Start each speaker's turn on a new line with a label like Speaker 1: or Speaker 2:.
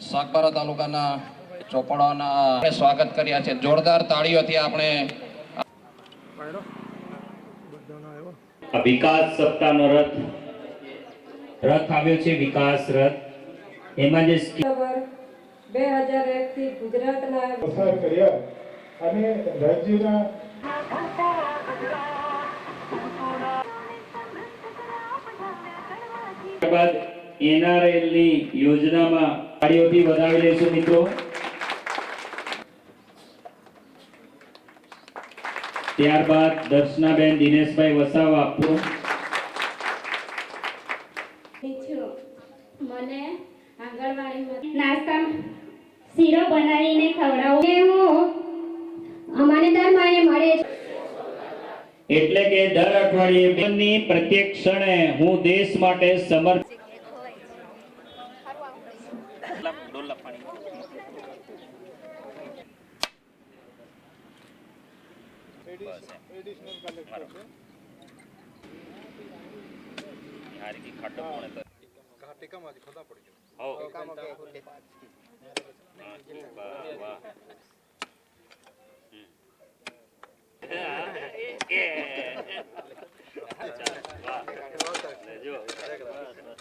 Speaker 1: સાગબારા તાલુકાના ચોપડાના સ્વાગત કર્યા છે. જોરદાર તાળીઓથી આપણે
Speaker 2: વિકાસ સપ્તાહનો રથ રથ આવ્યો છે વિકાસ રથ. એમાં જે
Speaker 3: બે હજાર ગુજરાતના
Speaker 4: પસાર કર્યા અને રાજ્યના
Speaker 2: ત્યારબાદ NRL ની યોજનામાં તાળીઓથી વધાવી લઈશું મિત્રો. ત્યારબાદ દર્શનાબેન દિનેશભાઈ વસાવા આપો.
Speaker 5: મને આંગણવાડીમાં નાસ્તા શીરો બનાવીને ખવડાવું. એ હું દર મહિને મળે
Speaker 2: એટલે કે દર અઠવાડિયે પ્રત્યેક ક્ષણે હું દેશ માટે સમર્પિત Lola Pani. यार की खड्डा होने पर कहा टिका माजी खुदा